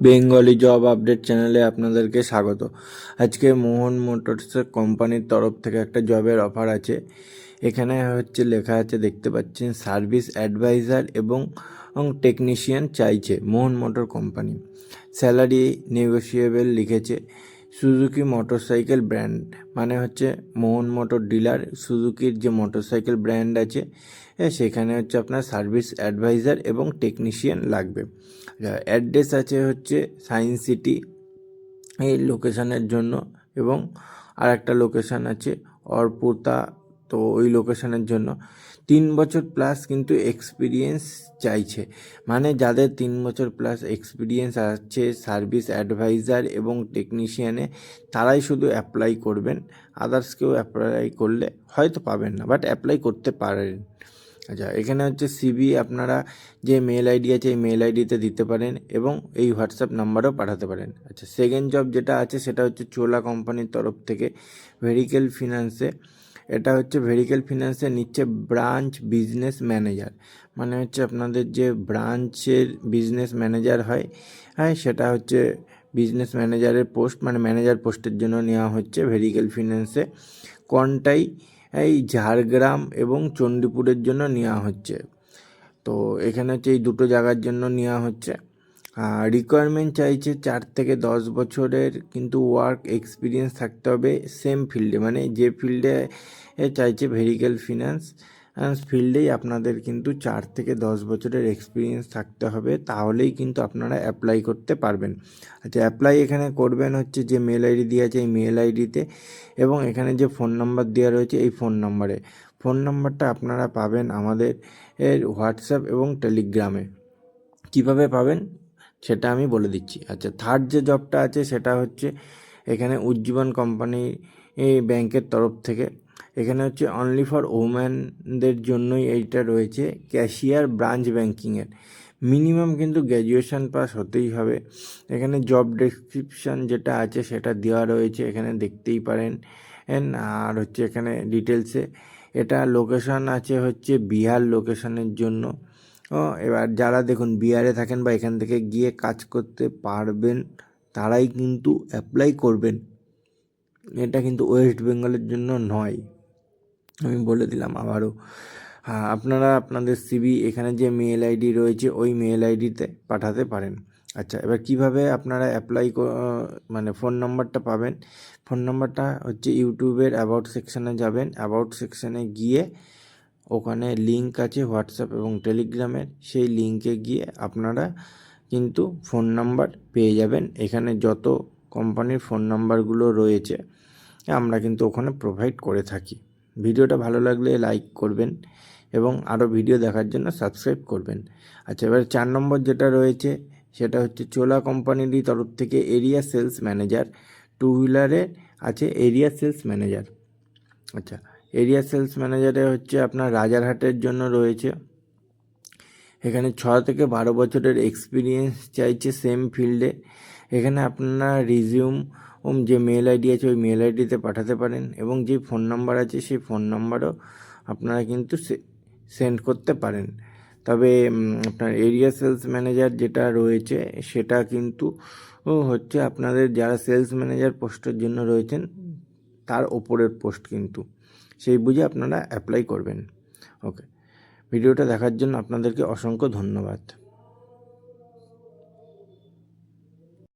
Bengali job update চ্যানেলে আপনাদেরকে স্বাগত। আজকে মোহন মোটরস কোম্পানির তরফ থেকে একটা জবের অফার আছে। এখানে হচ্ছে লেখা আছে, দেখতে পাচ্ছেন, সার্ভিস অ্যাডভাইজার এবং টেকনিশিয়ান চাইছে Mohan motor company. Salary negotiable লিখেছে। সুজুকি মোটরসাইকেল ব্র্যান্ড মানে হচ্ছে মোহন মোটর ডিলার সুজুকির যে মোটরসাইকেল ব্র্যান্ড আছে সেখানে হচ্ছে আপনার সার্ভিস অ্যাডভাইজার এবং টেকনিশিয়ান লাগবে। অ্যাড্রেস আছে হচ্ছে সায়েন্স সিটি এই লোকেশানের জন্য এবং আর একটা লোকেশান আছে অর্পুতা তো ওই লোকেশনের জন্য। তিন বছর প্লাস কিন্তু এক্সপিরিয়েন্স চাইছে। মানে যাদের তিন বছর প্লাস এক্সপিরিয়েন্স আছে সার্ভিস অ্যাডভাইজার এবং টেকনিশিয়ানে তারাই শুধু অ্যাপ্লাই করবেন। আদার্স কেউ অ্যাপ্লাই করলে হয়তো পাবেন না বাট অ্যাপ্লাই করতে পারেন। আচ্ছা এখানে হচ্ছে সিবি আপনারা যে মেল আইডি আছে, এই মেল আইডিতে দিতে পারেন এবং এই হোয়াটসঅ্যাপ নাম্বারও পাঠাতে পারেন। আচ্ছা সেকেন্ড জব যেটা আছে, সেটা হচ্ছে চোলা কোম্পানির তরফ থেকে ভেহিকেল ফিনান্সে এটা হচ্ছে ভেহিকেল ফিনান্সে নিচ্ছে ব্রাঞ্চ বিজনেস ম্যানেজার মানে হচ্ছে আপনাদের যে ব্রাঞ্চের বিজনেস ম্যানেজার হয় হ্যাঁ সেটা হচ্ছে বিজনেস ম্যানেজারের পোস্ট মানে ম্যানেজার পোস্টের জন্য নেওয়া হচ্ছে ভেহিকেল ফিনান্সে কনটাই? এই ঝাড়গ্রাম এবং চণ্ডীপুরের জন্য নেওয়া হচ্ছে। তো এখানে হচ্ছে এই দুটো জায়গার জন্য নেওয়া হচ্ছে। রিকোয়ারমেন্ট চাইছে চার থেকে দশ বছরের কিন্তু ওয়ার্ক এক্সপিরিয়েন্স থাকতে হবে সেম ফিল্ডে মানে যে ফিল্ডে চাইছে ভেহিকেল ফিনান্স ফিল্ডেই আপনাদের কিন্তু চার থেকে দশ বছরের এক্সপিরিয়েন্স থাকতে হবে, তাহলেই কিন্তু আপনারা অ্যাপ্লাই করতে পারবেন। আচ্ছা অ্যাপ্লাই এখানে করবেন হচ্ছে যে মেল আইডি দেওয়া আছে এই মেল আইডিতে এবং এখানে যে ফোন নাম্বার দেওয়া রয়েছে এই ফোন নাম্বারে ফোন নাম্বারটা আপনারা পাবেন আমাদের এর হোয়াটসঅ্যাপ এবং টেলিগ্রামে কীভাবে পাবেন? সেটা আমি বলে দিচ্ছি। আচ্ছা থার্ড যে জবটা আছে সেটা হচ্ছে এখানে উজ্জীবন কোম্পানি ব্যাংকের তরফ থেকে। এখানে হচ্ছে অনলি ফর ওম্যানদের জন্যই এইটা রয়েছে ক্যাশিয়ার ব্রাঞ্চ ব্যাংকিংয়ের মিনিমাম কিন্তু গ্র্যাজুয়েশন পাস হতেই হবে। এখানে জব ডেসক্রিপশন যেটা আছে সেটা দেওয়া রয়েছে, এখানে দেখতেই পারেন। আর হচ্ছে এখানে ডিটেলসে এটা লোকেশান আছে হচ্ছে বিহার লোকেশানের জন্য। এবার যারা দেখুন বিহারে থাকেন বা এখান থেকে গিয়ে কাজ করতে পারবেন, তারাই কিন্তু অ্যাপ্লাই করবেন। এটা কিন্তু ওয়েস্ট বেঙ্গলের জন্য নয়। আমি বলে দিলাম আবারও। হ্যাঁ আপনারা আপনাদের সিবি এখানে যে মেল আইডি রয়েছে, ওই মেল আইডিতে পাঠাতে পারেন। আচ্ছা এবার কীভাবে আপনারা অ্যাপ্লাই মানে ফোন নাম্বারটা পাবেন? ফোন নাম্বারটা হচ্ছে ইউটিউবের অ্যাবাউট সেকশানে যাবেন। অ্যাবাউট সেকশানে গিয়ে ওখানে লিঙ্ক আছে হোয়াটসঅ্যাপ এবং টেলিগ্রামের সেই লিঙ্কে গিয়ে আপনারা কিন্তু ফোন নাম্বার পেয়ে যাবেন। এখানে যত কোম্পানির ফোন নাম্বারগুলো রয়েছে, আমরা কিন্তু ওখানে প্রোভাইড করে থাকি। ভিডিওটা ভালো লাগলে লাইক করবেন এবং আরও ভিডিও দেখার জন্য সাবস্ক্রাইব করবেন। আচ্ছা এবার চার নম্বর যেটা রয়েছে, সেটা হচ্ছে চোলা কোম্পানিরই তরফ থেকে এরিয়া সেলস ম্যানেজার টু হুইলারে আছে এরিয়া সেলস ম্যানেজার আচ্ছা এরিয়া সেলস ম্যানেজারে হচ্ছে আপনার রাজারহাটের জন্য রয়েছে। এখানে ছ থেকে বারো বছরের এক্সপিরিয়েন্স চাইছে সেম ফিল্ডে এখানে আপনারা রিজিউম যে মেল আইডি আছে, ওই মেল আইডিতে পাঠাতে পারেন এবং যে ফোন নাম্বার আছে, সেই ফোন নাম্বারও আপনারা কিন্তু সেন্ড করতে পারেন। তবে আপনার এরিয়া সেলস ম্যানেজার যেটা রয়েছে, সেটা কিন্তু হচ্ছে আপনাদের যারা সেলস ম্যানেজার পোস্টের জন্য রয়েছেন, তার ওপরের পোস্ট কিন্তু। সেই বুঝে আপনারা অ্যাপ্লাই করবেন। ওকে ভিডিওটা দেখার জন্য আপনাদেরকে অসংখ্য ধন্যবাদ।